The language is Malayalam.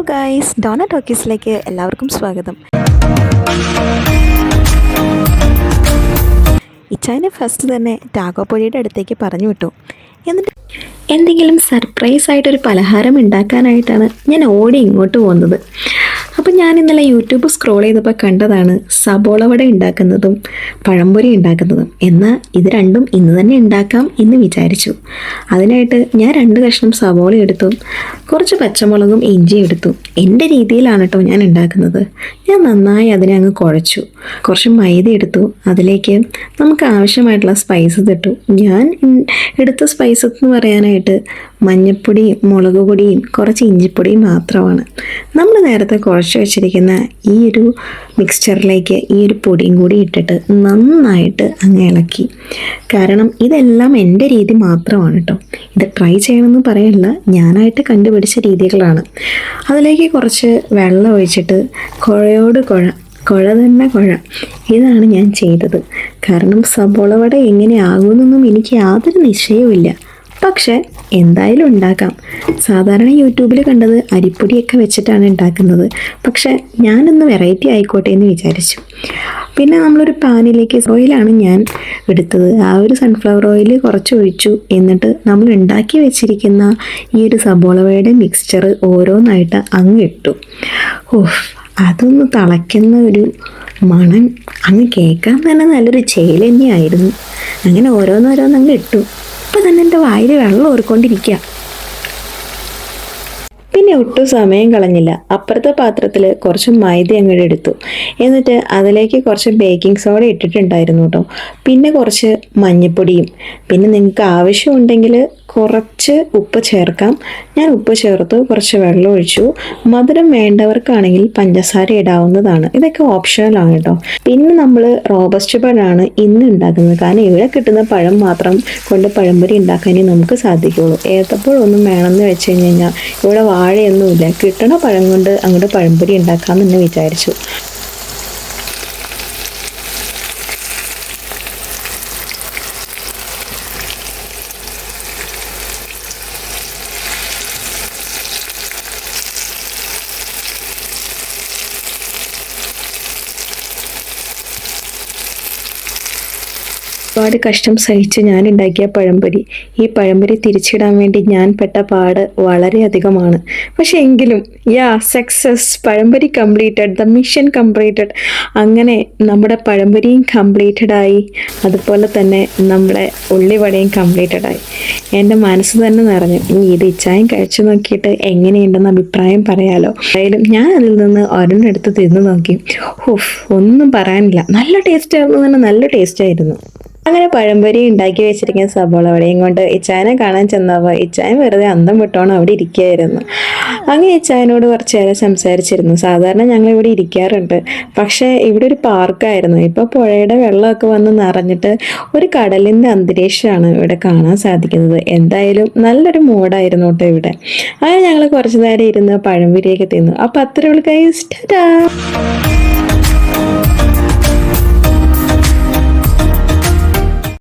ഹലോ ഗായ്സ് ഡോണ ടോക്കീസിലേക്ക് എല്ലാവർക്കും സ്വാഗതം. ഇച്ചായനെ ഫസ്റ്റ് തന്നെ ടാഗോപ്പൊഴിയുടെ അടുത്തേക്ക് പറഞ്ഞു വിട്ടു. എന്നിട്ട് എന്തെങ്കിലും സർപ്രൈസ് ആയിട്ടൊരു പലഹാരം ഉണ്ടാക്കാനായിട്ടാണ് ഞാൻ ഓടി ഇങ്ങോട്ട് പോകുന്നത്. അപ്പം ഞാൻ ഇന്നലെ യൂട്യൂബ് സ്ക്രോൾ ചെയ്തപ്പോൾ കണ്ടതാണ് സബോള വട ഉണ്ടാക്കുന്നതും പഴംപൊരി ഉണ്ടാക്കുന്നതും. എന്നാൽ ഇത് രണ്ടും ഇന്ന് തന്നെ ഉണ്ടാക്കാം എന്ന് വിചാരിച്ചു. അതിനായിട്ട് ഞാൻ രണ്ട് കഷ്ണം സബോള എടുത്തു. കുറച്ച് പച്ചമുളകും ഇഞ്ചിയും എടുത്തു. എന്റെ രീതിയിലാണ് കേട്ടോ ഞാൻ ഉണ്ടാക്കുന്നത്. ഞാൻ നന്നായി അതിനെ അങ്ങ് കുഴച്ചു. കുറച്ച് മൈദ എടുത്തു. അതിലേക്ക് നമുക്ക് ആവശ്യമായിട്ടുള്ള സ്പൈസസ് ഇട്ടു. ഞാൻ എടുത്ത സ്പൈസസ് എന്ന് പറയാനായിട്ട് മഞ്ഞൾപ്പൊടിയും മുളക് പൊടിയും കുറച്ച് ഇഞ്ചിപ്പൊടിയും മാത്രമാണ്. നമ്മൾ നേരത്തെ കുഴച്ച് വെച്ചിരിക്കുന്ന ഈ ഒരു മിക്സ്ചറിലേക്ക് ഈ ഒരു പൊടിയും കൂടി ഇട്ടിട്ട് നന്നായിട്ട് അങ്ങ് ഇളക്കി. കാരണം ഇതെല്ലാം എന്റെ രീതി മാത്രമാണ് കേട്ടോ ഇത് ട്രൈ ചെയ്യണമെന്ന് പറയല്ല. ഞാനായിട്ട് കണ്ടുപിടിച്ച രീതികളാണ്. അതിലേക്ക് കുറച്ച് വെള്ളം ഒഴിച്ചിട്ട് കുഴയോട് കുഴ കുഴ തന്നെ കുഴ. ഇതാണ് ഞാൻ ചെയ്തത്. കാരണം സബോള വട എങ്ങനെ ആകുമെന്നൊന്നും എനിക്ക് യാതൊരു നിശ്ചയവുമില്ല. പക്ഷെ എന്തായാലും ഉണ്ടാക്കാം. സാധാരണ യൂട്യൂബിൽ കണ്ടത് അരിപ്പൊടിയൊക്കെ വെച്ചിട്ടാണ് ഉണ്ടാക്കുന്നത്. പക്ഷേ ഞാനൊന്ന് വെറൈറ്റി ആയിക്കോട്ടെ എന്ന് വിചാരിച്ചു. പിന്നെ നമ്മളൊരു പാനിലേക്ക് ഓയിലാണ് ഞാൻ എടുത്തത്. ആ ഒരു സൺഫ്ലവർ ഓയിൽ കുറച്ച് ഒഴിച്ചു. എന്നിട്ട് നമ്മൾ ഉണ്ടാക്കി വെച്ചിരിക്കുന്ന ഈ ഒരു സബോളവയുടെ മിക്സ്ചർ ഓരോന്നായിട്ട് അങ്ങ് ഇട്ടു. ഓഹ് അതൊന്ന് തിളയ്ക്കുന്ന ഒരു മണം അങ്ങ് കേൾക്കാൻ തന്നെ നല്ലൊരു ചേല തന്നെയായിരുന്നു. അങ്ങനെ ഓരോന്നോരോന്നങ്ങ് ഇട്ടു. ഇപ്പം തന്നെ എന്റെ വായിൽ വെള്ളം ഓർക്കൊണ്ടിരിക്കുക പിന്നെ ഒട്ടും സമയം കളഞ്ഞില്ല. അപ്പുറത്തെ പാത്രത്തിൽ കുറച്ച് മൈദ അങ്ങോട്ട് എടുത്തു. എന്നിട്ട് അതിലേക്ക് കുറച്ച് ബേക്കിംഗ് സോഡ ഇട്ടിട്ടുണ്ടായിരുന്നു കേട്ടോ. പിന്നെ കുറച്ച് മഞ്ഞൾപ്പൊടിയും പിന്നെ നിങ്ങൾക്ക് ആവശ്യമുണ്ടെങ്കിൽ കുറച്ച് ഉപ്പ് ചേർക്കാം. ഞാൻ ഉപ്പ് ചേർത്തു കുറച്ച് വെള്ളം ഒഴിച്ചു. മധുരം വേണ്ടവർക്കാണെങ്കിൽ പഞ്ചസാര ഇടാവുന്നതാണ്. ഇതൊക്കെ ഓപ്ഷണലാണ് കേട്ടോ. പിന്നെ നമ്മൾ റോബസ്റ്റ് പഴമാണ് ഇന്ന് ഉണ്ടാക്കുന്നത്. കാരണം ഇവിടെ കിട്ടുന്ന പഴം മാത്രം കൊണ്ട് പഴംപൊരി ഉണ്ടാക്കാനേ നമുക്ക് സാധിക്കുള്ളൂ. ഏത്തപ്പോഴൊന്നും വേണമെന്ന് വെച്ച് കഴിഞ്ഞ് കഴിഞ്ഞാൽ ഇവിടെ വാഴയൊന്നുമില്ല. കിട്ടണ പഴം കൊണ്ട് അങ്ങോട്ട് പഴംപൊരി ഉണ്ടാക്കാമെന്ന് വിചാരിച്ചു. ഒരുപാട് കഷ്ടം സഹിച്ച് ഞാൻ ഉണ്ടാക്കിയ പഴംപൊരി. ഈ പഴംപൊരി തിരിച്ചിടാൻ വേണ്ടി ഞാൻ പെട്ട പാട് വളരെയധികമാണ്. പക്ഷെ എങ്കിലും yeah success. Pazhampori completed the mission completed. അങ്ങനെ നമ്മുടെ പഴംപൊരിയും കംപ്ലീറ്റഡ് ആയി അതുപോലെ തന്നെ നമ്മുടെ ഉള്ളിവടയും കംപ്ലീറ്റഡ് ആയി എന്റെ മനസ്സ് തന്നെ നിറഞ്ഞു. ഇനി ഇത് ഇച്ചായം കഴിച്ചു നോക്കിയിട്ട് എങ്ങനെയുണ്ടെന്ന് അഭിപ്രായം പറയാലോ? എന്തായാലും ഞാൻ അതിൽ നിന്ന് ഒരെണ്ണം എടുത്ത് തിന്നു നോക്കി. ഹുഫ് ഒന്നും പറയാനില്ല. നല്ല ടേസ്റ്റ് ആയിരുന്നു തന്നെ നല്ല ടേസ്റ്റ് ആയിരുന്നു. അങ്ങനെ പഴംപൊരി ഉണ്ടാക്കി വെച്ചിരിക്കുന്ന സബോള അവിടെയും കൊണ്ട് ഇച്ചായനെ കാണാൻ ചെന്നപ്പോൾ ഇച്ചായൻ വെറുതെ അന്തം വിട്ടോണം അവിടെ ഇരിക്കുകയായിരുന്നു. അങ്ങനെ ഇച്ചായനോട് കുറച്ച് നേരം സംസാരിച്ചിരുന്നു. സാധാരണ ഞങ്ങൾ ഇവിടെ ഇരിക്കാറുണ്ട്. പക്ഷേ ഇവിടെ ഒരു പാർക്കായിരുന്നു. ഇപ്പോൾ പുഴയുടെ വെള്ളമൊക്കെ വന്ന് നിറഞ്ഞിട്ട് ഒരു കടലിന്റെ അന്തരീക്ഷമാണ് ഇവിടെ കാണാൻ സാധിക്കുന്നത്. എന്തായാലും നല്ലൊരു മൂഡായിരുന്നു കേട്ടോ ഇവിടെ. അങ്ങനെ ഞങ്ങൾ കുറച്ച് നേരം ഇരുന്ന് പഴംപൊരിയൊക്കെ തിന്നു. അപ്പോൾ അത്ര വിളിക്കാൻ കൈ